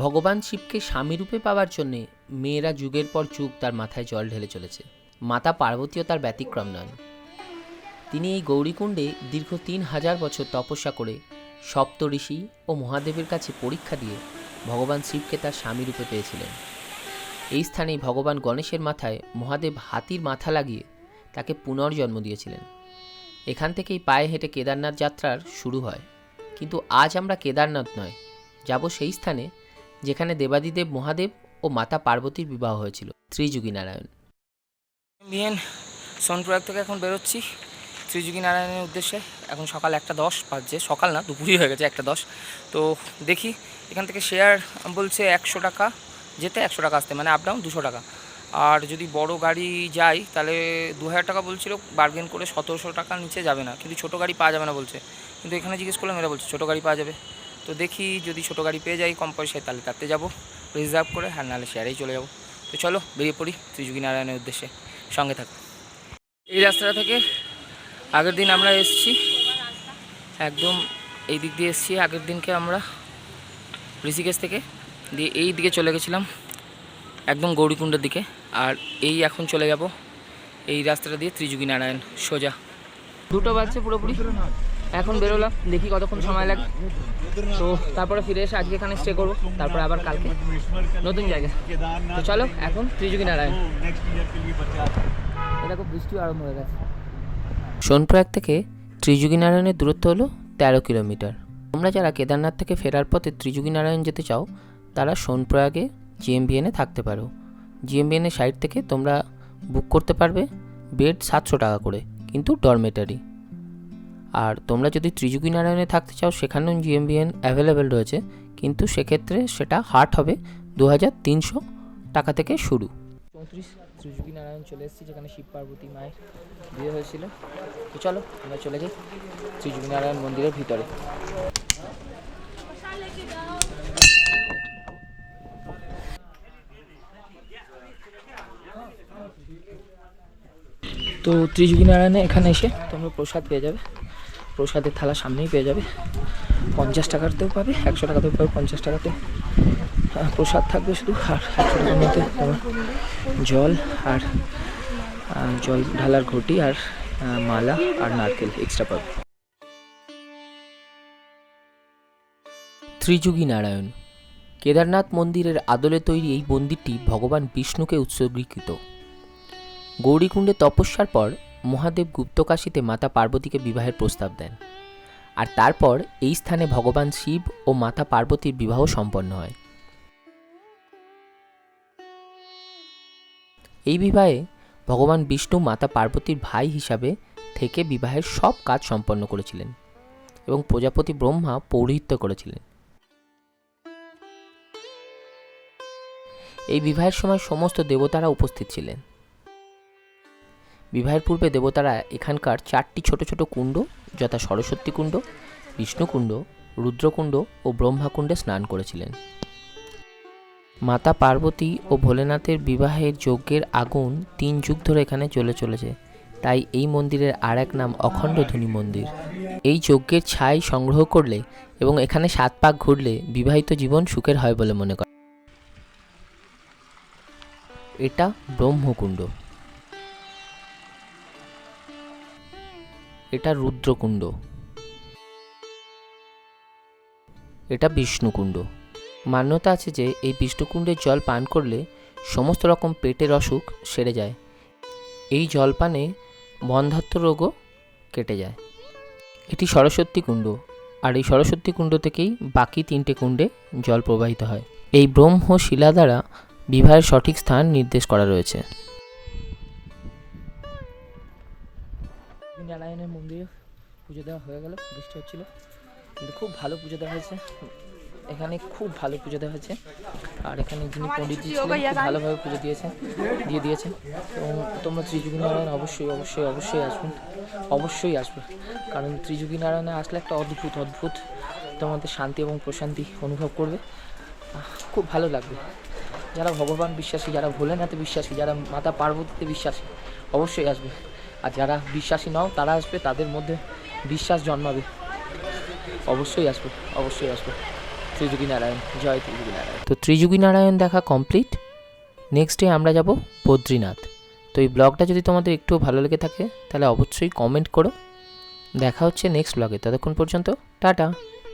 ভগবান শিবকে স্বামীরূপে পাওয়ার জন্যে মেয়েরা যুগের পর যুগ তার মাথায় জল ঢেলে চলেছে। মাতা পার্বতীও তার ব্যতিক্রম নন। তিনি এই গৌরীকুণ্ডে দীর্ঘ তিন হাজার বছর তপস্যা করে সপ্ত ঋষি ও মহাদেবের কাছে পরীক্ষা দিয়ে ভগবান শিবকে তার স্বামীরূপে পেয়েছিলেন। এই স্থানেই ভগবান গণেশের মাথায় মহাদেব হাতির মাথা লাগিয়ে তাকে পুনর্জন্ম দিয়েছিলেন। এখান থেকেই পায়ে হেঁটে কেদারনাথ যাত্রার শুরু হয়। কিন্তু আজ আমরা কেদারনাথ নয়, যাব সেই স্থানে যেখানে দেবাদিদেব, মহাদেব ও মাতা পার্বতীর বিবাহ হয়েছিল, ত্রিযুগী নারায়ণ। সোনপ্রয়াগ থেকে এখন বেরোচ্ছি শ্রীযুগী নারায়ণের উদ্দেশ্যে। এখন সকাল একটা দশ বাজছে, সকাল না, দুপুরই হয়ে গেছে একটা দশ। তো দেখি, এখান থেকে শেয়ার বলছে একশো টাকা, যেতে একশো টাকা আসতে মানে আপ ডাউন দুশো টাকা। আর যদি বড় গাড়ি যাই, তাহলে দু হাজার টাকা বলছিল বার্গেন করে সতেরোশো টাকার নিচে যাবে না, কিন্তু ছোটো গাড়ি পাওয়া যাবে না বলছে। কিন্তু এখানে জিজ্ঞেস করলাম, এরা বলছে ছোটো গাড়ি পাওয়া যাবে। তো দেখি যদি ছোটো গাড়ি পেয়ে যাই কম পয়সায় তাহলে তাতে যাব। রিজার্ভ করে আর নাহলে শেয়ারেই চলে যাব। তো চলো বেরিয়ে পড়ি শ্রীযুগী নারায়ণের উদ্দেশ্যে। সঙ্গে থাকো। এই রাস্তাটা থেকে আগের দিন আমরা এসেছি। একদম এই দিক দিয়ে এসেছি। আগের দিনকে আমরা ঋষিকেশ থেকে দিয়ে এই দিকে চলে গেছিলাম, একদম গৌরীকুণ্ডের দিকে। আর এই এখন চলে যাব এই রাস্তাটা দিয়ে ত্রিযুগী নারায়ণ সোজা। দুটো বাজছে পুরোপুরি। এখন বেরোলাম, দেখি কতক্ষণ সময় লাগে। তো তারপরে ফিরে এসে আজকে এখানে স্টে করব, তারপরে আবার কালকে নতুন জায়গা তো চলো, এখন ত্রিযুগী নারায়ণ। খুব বৃষ্টি আরম্ভ হয়ে গেছে। সোনপ্রয়াগ থেকে ত্রিযুগী নারায়ণের দূরত্ব হলো তেরো কিলোমিটার। তোমরা যারা কেদারনাথ থেকে ফেরার পথে ত্রিযুগী নারায়ণ যেতে চাও, তারা সোনপ্রয়াগে জিএমবিএনে থাকতে পারো। জিএমবিএনের সাইট থেকে তোমরা বুক করতে পারবে বেড সাতশো টাকা করে, কিন্তু ডরমেটারি আর তোমরা যদি ত্রিযুগী নারায়ণে থাকতে চাও, সেখানেও জিএমবিএন অ্যাভেলেবেল রয়েছে। কিন্তু সেক্ষেত্রে সেটা হাট হবে দু হাজার তিনশো টাকা থেকে শুরু। চৌত্রিশ ত্রিযুগী নারায়ণ চলে এসেছি, যেখানে শিব পার্বতী মায়ের বিয়ে হয়েছিল। তো চলো, আমরা চলে যাই ত্রিযুগী নারায়ণ মন্দিরের ভিতরে। তো ত্রিযুগী নারায়ণে এখানে এসে তোমরা প্রসাদ পেয়ে যাবে। প্রসাদের থালা সামনেই পেয়ে যাবে। পঞ্চাশ টাকাতেও পাবে, একশো টাকাতেও পাবে, পঞ্চাশ টাকাতে প্রসাদ থাকবে শুধু আর একশো টাকার মধ্যে তোমার জল আর জল ঢালার ঘটি আর মালা আর নারকেল এক্সট্রা পাবে। ত্রিযুগী নারায়ণ, কেদারনাথ মন্দিরের আদলে তৈরি এই মন্দিরটি ভগবান বিষ্ণুকে উৎসর্গীকৃত। গৌরীকুণ্ডে তপস্যার পর মহাদেব গুপ্তকাশীতে মাতা পার্বতীকে বিবাহের প্রস্তাব দেন। আর তারপর এই স্থানে ভগবান শিব ও মাতা পার্বতীর বিবাহ সম্পন্ন হয়। এই বিবাহে ভগবান বিষ্ণু মাতা পার্বতীর ভাই হিসাবে থেকে বিবাহের সব কাজ সম্পন্ন করেছিলেন এবং প্রজাপতি ব্রহ্মা পৌরোহিত্য করেছিলেন। এই বিবাহের সময় সমস্ত দেবতারা উপস্থিত ছিলেন। বিবাহের পূর্বে দেবতারা এখানকার চারটি ছোট ছোট কুণ্ড, যথা সরস্বতী কুণ্ড, বিষ্ণুকুণ্ড, রুদ্রকুণ্ড ও ব্রহ্মাকুণ্ডে স্নান করেছিলেন। মাতা পার্বতী ও ভোলেনাথের বিবাহের যজ্ঞের আগুন তিন যুগ ধরে এখানে চলে চলেছে। তাই এই মন্দিরের আর এক নাম অখণ্ড ধ্বনি মন্দির। এই যজ্ঞের ছাই সংগ্রহ করলে এবং এখানে সাত পাক ঘুরলে বিবাহিত জীবন সুখের হয় বলে মনে করে এটা ব্রহ্মকুণ্ড। এটা রুদ্রকুণ্ড। এটা বিষ্ণুকুণ্ড। মান্যতা আছে যে, এই বিষ্ণুকুণ্ডের জল পান করলে সমস্ত রকম পেটের অসুখ সেরে যায়। এই জল পানে বন্ধাত্ম রোগও কেটে যায়। এটি সরস্বতী কুণ্ড। আর এই সরস্বতী কুণ্ড থেকেই বাকি তিনটে কুণ্ডে জল প্রবাহিত হয়। এই ব্রহ্ম শিলা দ্বারা বিবাহের সঠিক স্থান নির্দেশ করা রয়েছে। নারায়ণের মন্দিরে পুজো দেওয়া হয়ে গেল, বৃষ্টি হচ্ছিল। কিন্তু খুব ভালো পুজো দেওয়া হয়েছে। এখানে খুব ভালো পুজো দেওয়া হয়েছে। আর এখানে যিনি পণ্ডিতজি ছিলেন, খুব ভালোভাবে পুজো দিয়েছেন দিয়ে দিয়েছেন এবং তোমরা ত্রিযুগী নারায়ণ অবশ্যই অবশ্যই অবশ্যই আসবেন অবশ্যই আসবে। কারণ ত্রিযুগী নারায়ণে আসলে একটা অদ্ভুত অদ্ভুত তোমাদের শান্তি এবং প্রশান্তি অনুভব করবে। খুব ভালো লাগবে। যারা ভগবান বিশ্বাসী, যারা ভোলেনাথে বিশ্বাসী, যারা মাতা পার্বতীতে বিশ্বাসী, অবশ্যই আসবে। আর যারা বিশ্বাসী নও, তারা আসবে, তাদের মধ্যে বিশ্বাস জন্মাবে। অবশ্যই আসবে অবশ্যই আসবে। ত্রিযুগী নারায়ণ, জয় শ্রীযুগী নারায়ণ। তো ত্রিযুগী নারায়ণ দেখা কমপ্লিট। নেক্সট ডে আমরা যাব বদ্রীনাথ। তো এই ব্লগটা যদি তোমাদের একটু ভালো লেগে থাকে, তাহলে অবশ্যই কমেন্ট করো। দেখা হচ্ছে নেক্সট ব্লগে ততক্ষণ পর্যন্ত, টাটা।